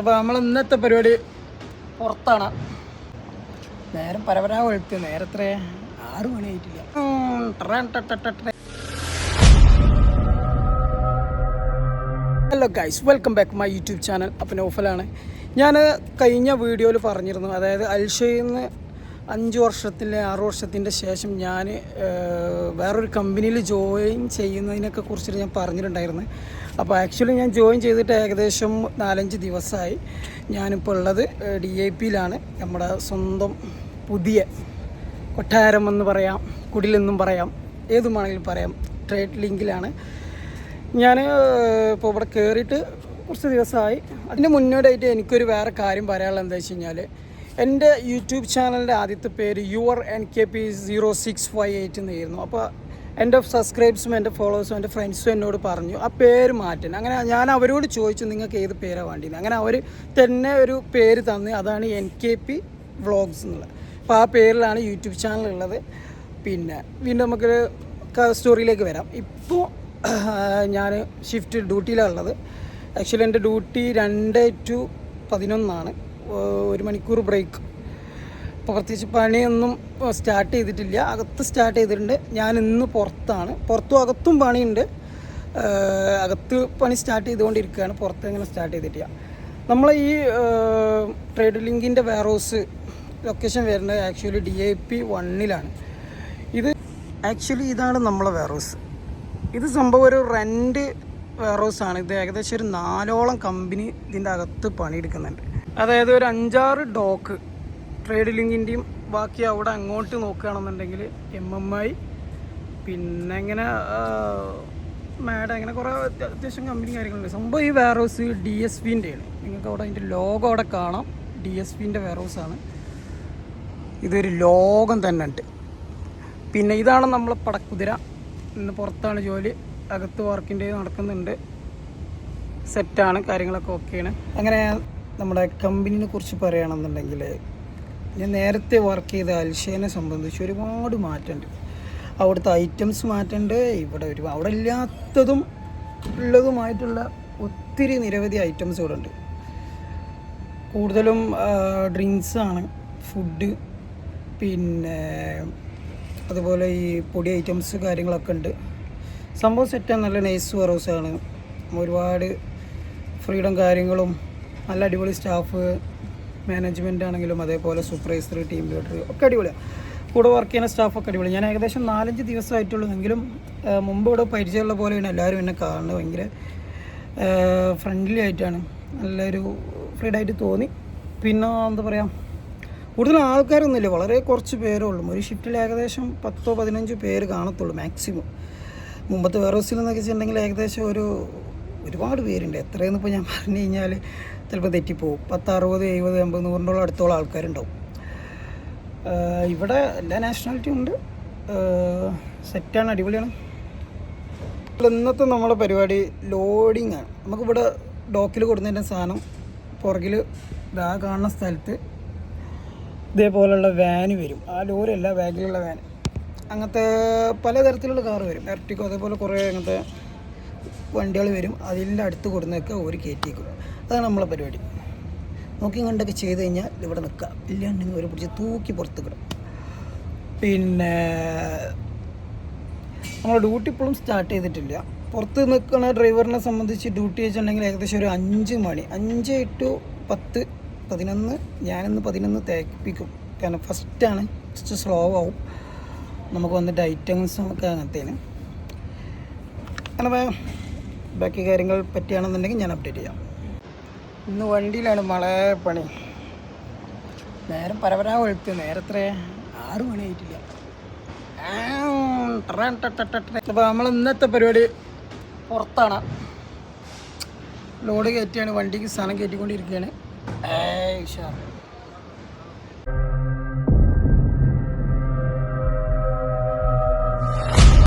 അപ്പോൾ നമ്മൾ ഇന്നത്തെ പരിപാടി പുറത്താണ്. നേരം പരപരാ വെളുത്ത്. നേരത്ര ആറ് മണി ആയിട്ടില്ല. ഉം, ട്രൻ ട ട ട ട. Hello guys welcome back my YouTube channel അപ്പം നോഫലാണ്. ഞാൻ കഴിഞ്ഞ വീഡിയോയിൽ പറഞ്ഞിരുന്നു. അതായത് അൽഷയിൽ നിന്ന് അഞ്ച് വർഷത്തിലെ ആറ് വർഷത്തിന്റെ ശേഷം ഞാൻ വേറൊരു കമ്പനിയിൽ ജോയിൻ ചെയ്യുന്നതിനൊക്കെ കുറിച്ചിട്ട് ഞാൻ പറഞ്ഞിട്ടുണ്ടായിരുന്നു. അപ്പോൾ ആക്ച്വലി ഞാൻ ജോയിൻ ചെയ്തിട്ട് ഏകദേശം നാലഞ്ച് ദിവസമായി ഞാനിപ്പോൾ ഉള്ളത് ഡി ഐ പിയിലാണ്. നമ്മുടെ സ്വന്തം പുതിയ കൊട്ടാരം എന്ന് പറയാം കുടിലെന്നും പറയാം ഏതുമാണെങ്കിലും പറയാം ട്രേഡ് ലിങ്കിലാണ്. ഞാൻ ഇപ്പോൾ ഇവിടെ കയറിയിട്ട് കുറച്ച് ദിവസമായി. അതിന് മുന്നോടിയായിട്ട് എനിക്കൊരു വേറെ കാര്യം പറയാനുള്ളത് എന്താ വെച്ച് കഴിഞ്ഞാൽ എന്റെ യൂട്യൂബ് ചാനലിന്റെ ആദ്യത്തെ പേര് your N K P zero six five eight എന്നായിരുന്നു അപ്പോൾ എന്റെ സബ്സ്ക്രൈബ്സും എന്റെ ഫോളോവേഴ്സും എന്റെ ഫ്രണ്ട്സും എന്നോട് പറഞ്ഞു ആ പേര് മാറ്റണം. അങ്ങനെ ഞാൻ അവരോട് ചോദിച്ചു നിങ്ങൾക്ക് ഏത് പേരാണ് വേണ്ടിയത്? അങ്ങനെ അവർ തന്നെ ഒരു പേര് തന്ന് അതാണ് എൻ കെ പി വ്ളോഗ്സ് എന്നുള്ളത്. അപ്പോൾ ആ പേരിലാണ് യൂട്യൂബ് ചാനൽ ഉള്ളത്. പിന്നെ വീണ്ടും നമുക്ക് സ്റ്റോറിയിലേക്ക് വരാം. ഇപ്പോൾ ഞാൻ ഷിഫ്റ്റ് ഡ്യൂട്ടിയിലാണ് ഉള്ളത്. ആക്ച്വലി എന്റെ ഡ്യൂട്ടി രണ്ട് ടു പതിനൊന്നാണ്. ഒരു മണിക്കൂർ ബ്രേക്ക് പ്രത്യേകിച്ച് പണിയൊന്നും സ്റ്റാർട്ട് ചെയ്തിട്ടില്ല. അകത്ത് സ്റ്റാർട്ട് ചെയ്തിട്ടുണ്ട്. ഞാൻ ഇന്ന് പുറത്താണ്. പുറത്തും അകത്തും പണിയുണ്ട്. അകത്ത് പണി സ്റ്റാർട്ട് ചെയ്തുകൊണ്ടിരിക്കുകയാണ്. പുറത്ത് ഇങ്ങനെ സ്റ്റാർട്ട് ചെയ്തിട്ടില്ല. നമ്മൾ ഈ ട്രേഡ് ലിങ്കിന്റെ വെയർഹൗസ് ലൊക്കേഷൻ വരുന്നത് ആക്ച്വലി ഡി ഐ പി വണ്ണിലാണ് ഇത് ആക്ച്വലി ഇതാണ് നമ്മളെ വെയർഹൗസ് ഇത് സംഭവം ഒരു റെന്റ് വെയർഹൗസ് ആണ്. ഇത് ഏകദേശം ഒരു നാലോളം കമ്പനി ഇതിന്റെ അകത്ത് പണിയെടുക്കുന്നുണ്ട്. അതായത് ഒരു അഞ്ചാറ് ഡോക്ക് ട്രേഡ് ലിങ്കിന്റെയും ബാക്കി അവിടെ അങ്ങോട്ട് നോക്കുകയാണെന്നുണ്ടെങ്കിൽ എം എം ഐ പിന്നെ ഇങ്ങനെ മാഡം അങ്ങനെ കുറേ അത്യ- അത്യാവശ്യം കമ്പനി കാര്യങ്ങളുണ്ട്. സംഭവം ഈ വെയർഹൗസ് ഡി എസ് പിന്റെയാണ് നിങ്ങൾക്ക് അവിടെ അതിന്റെ ലോഗോ അവിടെ കാണാം. ഡി എസ് പിന്റെ വെയർഹൗസാണ് ഇതൊരു ലോകം തന്നെ ഉണ്ട്. പിന്നെ ഇതാണ് നമ്മളെ പടക്കുതിര. ഇന്ന് പുറത്താണ് ജോലി. അകത്ത് വർക്കിന്റെ നടക്കുന്നുണ്ട്. സെറ്റാണ് കാര്യങ്ങളൊക്കെ ഓക്കെയാണ് അങ്ങനെ നമ്മുടെ കമ്പനിനെ കുറിച്ച് പറയുകയാണെന്നുണ്ടെങ്കിൽ ഞാൻ നേരത്തെ വർക്ക് ചെയ്ത അൽഷേനെ സംബന്ധിച്ച് ഒരുപാട് മാറ്റമുണ്ട്. അവിടുത്തെ ഐറ്റംസ് മാറ്റമുണ്ട്. ഇവിടെ ഒരു അവിടെ ഇല്ലാത്തതും ഉള്ളതുമായിട്ടുള്ള ഒത്തിരി നിരവധി ഐറ്റംസ് ഇവിടെ ഉണ്ട്. കൂടുതലും ഡ്രിങ്ക്സ് ആണ് ഫുഡ് പിന്നെ അതുപോലെ ഈ പൊടി ഐറ്റംസ് കാര്യങ്ങളൊക്കെ ഉണ്ട്. സംഭവം സെറ്റാണ് നല്ല നൈസ് വറോസാണ് ഒരുപാട് ഫ്രീഡം കാര്യങ്ങളും നല്ല അടിപൊളി സ്റ്റാഫ് മാനേജ്മെന്റ് ആണെങ്കിലും അതേപോലെ സൂപ്പർവൈസർ ടീം ലീഡർ ഒക്കെ അടിപൊളിയാണ് കൂടെ വർക്ക് ചെയ്യുന്ന സ്റ്റാഫൊക്കെ അടിപൊളി. ഞാൻ ഏകദേശം നാലഞ്ച് ദിവസമായിട്ടുള്ളൂ എങ്കിലും മുമ്പ് ഇവിടെ പരിചയമുള്ള പോലെയാണ് എല്ലാവരും എന്നെ കാണുന്നത് ഭയങ്കര ഫ്രണ്ട്ലി ആയിട്ടാണ്. നല്ലൊരു ഫ്രീഡ് ആയിട്ട് തോന്നി. പിന്നെ എന്താ പറയുക കൂടുതൽ ആൾക്കാരൊന്നുമില്ല. വളരെ കുറച്ച് പേരേ ഉള്ളൂ. ഒരു ഷിഫ്റ്റിൽ ഏകദേശം പത്തോ പതിനഞ്ചോ പേര് കാണത്തുള്ളൂ മാക്സിമം മുമ്പത്തെ വേറെ ഹൗസിൽ എന്നൊക്കെ വെച്ചിട്ടുണ്ടെങ്കിൽ ഏകദേശം ഒരു ഒരുപാട് പേരുണ്ട്. എത്രയെന്ന് ഇപ്പോൾ ഞാൻ പറഞ്ഞു കഴിഞ്ഞാൽ ചിലപ്പോൾ തെറ്റിപ്പോവും. പത്ത് അറുപത് എഴുപത് എൺപത് നൂറിന്റെ അടുത്തോളം ആൾക്കാരുണ്ടാവും. ഇവിടെ എല്ലാ നാഷണാലിറ്റിയും ഉണ്ട്. സെറ്റാണ് അടിപൊളിയാണ്. ഇന്നത്തെ നമ്മുടെ പരിപാടി ലോഡിങ് ആണ്. നമുക്കിവിടെ ഡോക്കിൽ കൊടുക്കുന്നതിന്റെ സാധനം പുറകിൽ ഇതാ കാണുന്ന സ്ഥലത്ത് ഇതേപോലെയുള്ള വാന് വരും. ആ ലോറി അല്ല ബാഗിലുള്ള വാൻ അങ്ങനത്തെ പലതരത്തിലുള്ള കാറ് വരും. എർട്ടിക്കോ അതേപോലെ കുറേ അങ്ങനത്തെ വണ്ടികൾ വരും അതിന്റെ അടുത്ത് കൊടുന്നൊക്കെ ഒരു കയറ്റിയേക്കും. അതാണ് നമ്മളെ പരിപാടി. നോക്കി കണ്ടൊക്കെ ചെയ്ത് കഴിഞ്ഞാൽ ഇവിടെ നിൽക്കുക. ഇല്ലാണ്ടെങ്കിൽ ഒരു പിടിച്ച് തൂക്കി പുറത്ത് കിടും പിന്നെ നമ്മൾ ഡ്യൂട്ടി ഇപ്പോഴും സ്റ്റാർട്ട് ചെയ്തിട്ടില്ല. പുറത്ത് നിൽക്കുന്ന ഡ്രൈവറിനെ സംബന്ധിച്ച് ഡ്യൂട്ടി വെച്ചിട്ടുണ്ടെങ്കിൽ ഏകദേശം ഒരു അഞ്ച് മണി അഞ്ച് ടു പത്ത് പതിനൊന്ന് ഞാനിന്ന് പതിനൊന്ന് തേക്കിപ്പിക്കും കാരണം ഫസ്റ്റാണ് ഫസ്റ്റ് സ്ലോ ആവും. നമുക്ക് വന്നിട്ട് ഐറ്റംസും ഒക്കെ അങ്ങനത്തേന്. അങ്ങനെ ബാക്കി കാര്യങ്ങൾ പറ്റുകയാണെന്നുണ്ടെങ്കിൽ ഞാൻ അപ്ഡേറ്റ് ചെയ്യാം. ഇന്ന് വണ്ടിയിലാണ് മളെ പണി. നേരം പരപരാ വെളുത്ത്. നേരത്ര ആറ് മണി ആയിട്ടില്ല. അപ്പോൾ നമ്മൾ ഇന്നത്തെ പരിപാടി പുറത്താണ്. ലോഡ് കയറ്റിയാണ്. വണ്ടിക്ക് സാധനം കയറ്റിക്കൊണ്ടിരിക്കുകയാണ്. ഉഷാർ